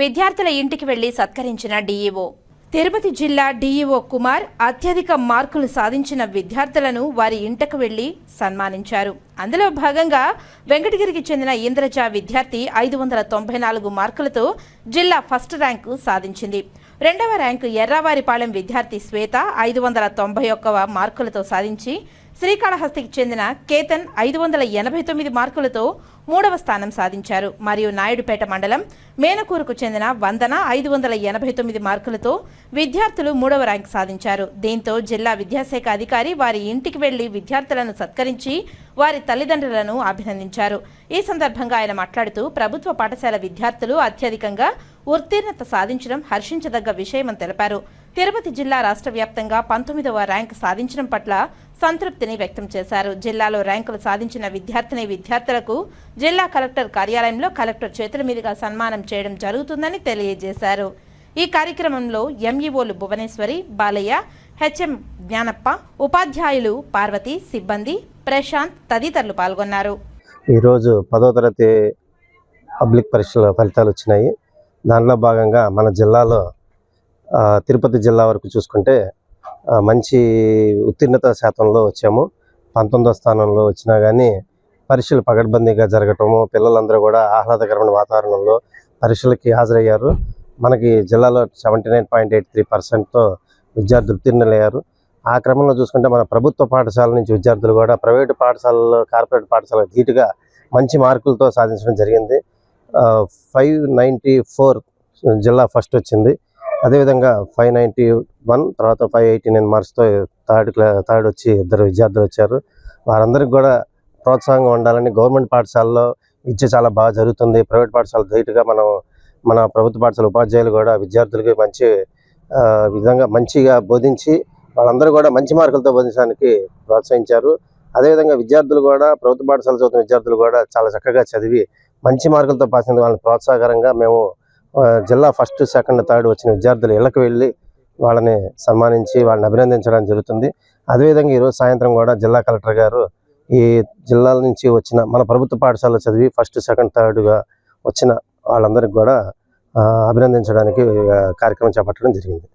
విద్యార్థుల ఇంటికి వెళ్ళి సత్కరించిన డీఈఓ. తిరుపతి జిల్లా డీఈఓ కుమార్ అత్యధిక మార్కులు సాధించిన విద్యార్థులను వారి ఇంటకు వెళ్ళి సన్మానించారు. అందులో భాగంగా వెంకటగిరికి చెందిన ఇంద్రజ విద్యార్థి ఐదు వందల తొంభై నాలుగు మార్కులతో జిల్లా ఫస్ట్ ర్యాంకు సాధించింది. రెండవ ర్యాంకు ఎర్రావారిపాలెం విద్యార్థి శ్వేత ఐదు వందల తొంభై ఒక్క మార్కులతో సాధించి శ్రీకాళహస్తికి చెందిన కేతన్ ఐదు వందల ఎనభై తొమ్మిది మార్కులతో మూడవ స్థానం సాధించారు. మరియు నాయుడుపేట మండలం మేనకూరుకు చెందిన వందన ఐదు వందల ఎనభై తొమ్మిది మార్కులతో విద్యార్థులు మూడవ ర్యాంక్ సాధించారు. దీంతో జిల్లా విద్యాశాఖ అధికారి వారి ఇంటికి వెళ్ళి విద్యార్థులను సత్కరించి వారి తల్లిదండ్రులను అభినందించారు. ఈ సందర్భంగా ఆయన మాట్లాడుతూ ప్రభుత్వ పాఠశాల విద్యార్థులు అత్యధికంగా ఉత్తీర్ణత సాధించడం హర్షించదగ్గ విషయమని తెలిపారు. తిరుపతి జిల్లా రాష్ట్ర వ్యాప్తంగా పంతొమ్మిదవ ర్యాంకు సాధించడం పట్ల సంతృప్తిని వ్యక్తం చేశారు. జిల్లాలో ర్యాంకులు సాధించిన విద్యార్థిని విద్యార్థులకు జిల్లా కలెక్టర్ కార్యాలయంలో కలెక్టర్ చేతుల మీదుగా సన్మానం చేయడం జరుగుతుందని తెలియజేశారు. ఈ కార్యక్రమంలో ఎంఈఓలు భువనేశ్వరి బాలయ్య హెచ్ఎం జ్ఞానప్ప ఉపాధ్యాయులు పార్వతి సిబ్బంది ప్రశాంత్ తదితరులు పాల్గొన్నారు. ఈరోజు పదో తరగతి పబ్లిక్ పరీక్షల ఫలితాలు వచ్చినాయి. దానిలో భాగంగా మన జిల్లాలో తిరుపతి జిల్లా వరకు చూసుకుంటే మంచి ఉత్తీర్ణత శాతంలో వచ్చాము. పంతొమ్మిదో స్థానంలో వచ్చినా కానీ పరీక్షలు పగడ్బందీగా జరగటము పిల్లలందరూ కూడా ఆహ్లాదకరమైన వాతావరణంలో పరీక్షలకి హాజరయ్యారు. మనకి జిల్లాలో seventy nine point eight three పర్సెంట్తో విద్యార్థులు ఉత్తీర్ణులయ్యారు ఆ క్రమంలో చూసుకుంటే మన ప్రభుత్వ పాఠశాల నుంచి విద్యార్థులు కూడా ప్రైవేటు పాఠశాలలో కార్పొరేట్ పాఠశాల ధీటుగా మంచి మార్కులతో సాధించడం జరిగింది. ఫైవ్ నైంటీ ఫోర్ జిల్లా ఫస్ట్ వచ్చింది. అదేవిధంగా ఫైవ్ నైంటీ వన్ తర్వాత ఫైవ్ ఎయిటీ నైన్ మార్క్స్తో థర్డ్ క్లా థర్డ్ వచ్చి ఇద్దరు విద్యార్థులు వచ్చారు. వారందరికీ కూడా ప్రోత్సాహంగా ఉండాలని గవర్నమెంట్ పాఠశాలలో విద్య చాలా బాగా జరుగుతుంది. ప్రైవేట్ పాఠశాల ధైర్యంగా మనం మన ప్రభుత్వ పాఠశాల ఉపాధ్యాయులు కూడా విద్యార్థులకి మంచి విధంగా మంచిగా బోధించి వాళ్ళందరూ కూడా మంచి మార్కులతో బోధించడానికి ప్రోత్సహించారు. అదేవిధంగా విద్యార్థులు కూడా ప్రభుత్వ పాఠశాల చదువుతున్న విద్యార్థులు కూడా చాలా చక్కగా చదివి మంచి మార్కులతో పాస్ అయిన వాళ్ళని ప్రోత్సాహకరంగా మేము జిల్లా ఫస్ట్ సెకండ్ థర్డ్ వచ్చిన విద్యార్థులు ఇళ్ళకి వెళ్ళి వాళ్ళని సన్మానించి వాళ్ళని అభినందించడం జరుగుతుంది. అదేవిధంగా ఈరోజు సాయంత్రం కూడా జిల్లా కలెక్టర్ గారు ఈ జిల్లాల నుంచి వచ్చిన మన ప్రభుత్వ పాఠశాలలో చదివి ఫస్ట్ సెకండ్ థర్డ్గా వచ్చిన వాళ్ళందరికీ కూడా అభినందించడానికి కార్యక్రమం చేపట్టడం జరిగింది.